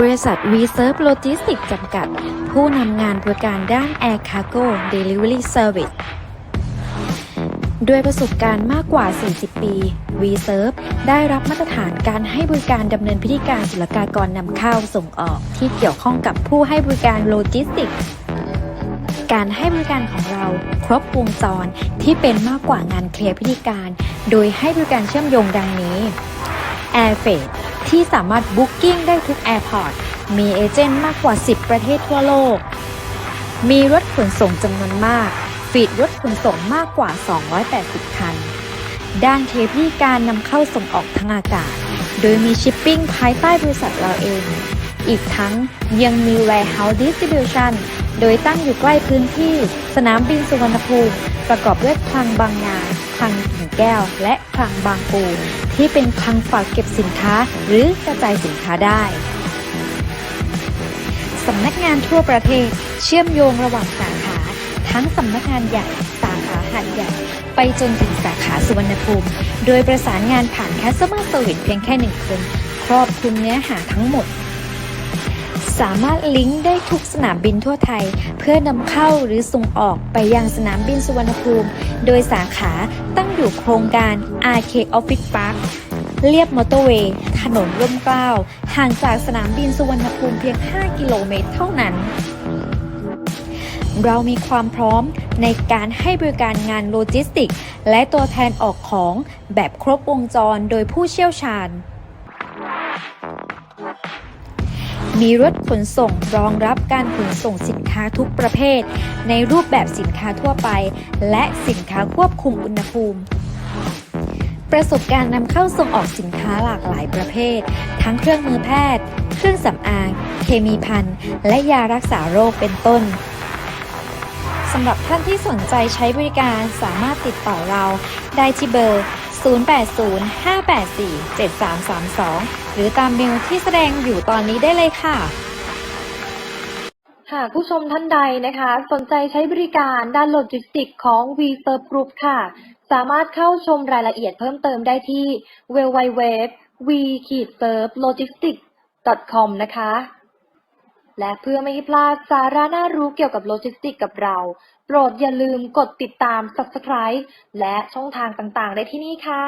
บริษัท Reserve Logistics จำกัด ผู้นำงานบริการด้าน Air Cargo Delivery Service ด้วยประสบการณ์มากกว่า 40 ปี Reserve ได้รับมาตรฐานการให้บริการดำเนินพิธีการศุลกากรนำเข้าส่งออกที่เกี่ยวข้องกับผู้ให้บริการโลจิสติกส์การให้บริการของเราครบวงจรที่เป็นมากกว่างานเคลียร์พิธีการ โดยให้บริการเชื่อมโยงดังนี้ Air f r e i g h t ที่สามารถบุ๊กิ้งได้ทุกแอร์พอร์ต มีเอเจนต์มากกว่า 10 ประเทศทั่วโลก มีรถขนส่งจำนวนมาก ฟีดรถขนส่งมากกว่า 280 คัน ด้านเทพิธีการนำเข้าส่งออกทางอากาศ โดยมีชิปปิ้งภายใต้บริษัทเราเอง อีกทั้งยังมี warehouse distribution โดยตั้งอยู่ใกล้พื้นที่ สนามบินสุวรรณภูมิ ประกอบด้วยคลังบางนา คลังกิ่งแก้ว และคลังบางปู ที่เป็นคลังฝากเก็บสินค้าหรือกระจายสินค้าได้สำนักงานทั่วประเทศ เชื่อมโยงระหว่างสาขา ทั้งสำนักงานใหญ่สาขาหัดใหญ่ ไปจนถึงสาขาสุวรรณภูมิ โดยประสานงานผ่าน Customer Service เพียงแค่หนึ่งคน ครอบคลุมเนื้อหาทั้งหมด สามารถลิงก์ได้ทุกสนามบินทั่วไทย เพื่อนำเข้าหรือส่งออกไปยังสนามบินสุวรรณภูมิ โดยสาขาตั้งอยู่โครงการ RK Office Park เรียบมอเตอร์เวย์ ถนนร่มเกล้า ห่างจากสนามบินสุวรรณภูมิเพียง 5 กิโลเมตรเท่านั้น เรามีความพร้อมในการให้บริการงานโลจิสติกส์และตัวแทนออกของแบบครบวงจรโดยผู้เชี่ยวชาญ มีรถขนส่งรองรับการขนส่งสินค้าทุกประเภท ในรูปแบบสินค้าทั่วไป และสินค้าควบคุมอุณหภูมิ ประสบการณ์นำเข้าส่งออกสินค้าหลากหลายประเภท ทั้งเครื่องมือแพทย์ เครื่องสำอาง เคมีภัณฑ์ และยารักษาโรคเป็นต้นสำหรับท่านที่สนใจใช้บริการสามารถติดต่อเราได้ที่เบอร์ 0805847332 หรือตามเมลที่แสดงอยู่ตอนนี้ได้เลยค่ะ หากผู้ชมท่านใดนะคะ สนใจใช้บริการด้านโลจิสติกของ v s e r v Group ค่ะ สามารถเข้าชมรายละเอียดเพิ่มเติมได้ที่ www v s e r v logistics com นะคะ และเพื่อไม่ให้พลาดสาระน่ารู้เกี่ยวกับโลจิสติกกับเรา โปรดอย่าลืมกดติดตาม Subscribe และช่องทางต่างๆ ได้ที่นี่ค่ะ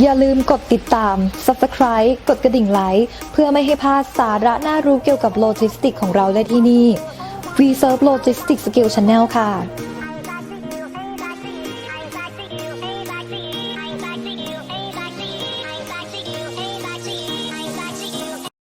อย่าลืมกดติดตาม Subscribe กดกระดิ่งไลค์เพื่อไม่ให้พลาดสาระน่ารู้เกี่ยวกับโลจิสติกของเราได้ที่นี่ V Serve Logistics Skill Channel ค่ะ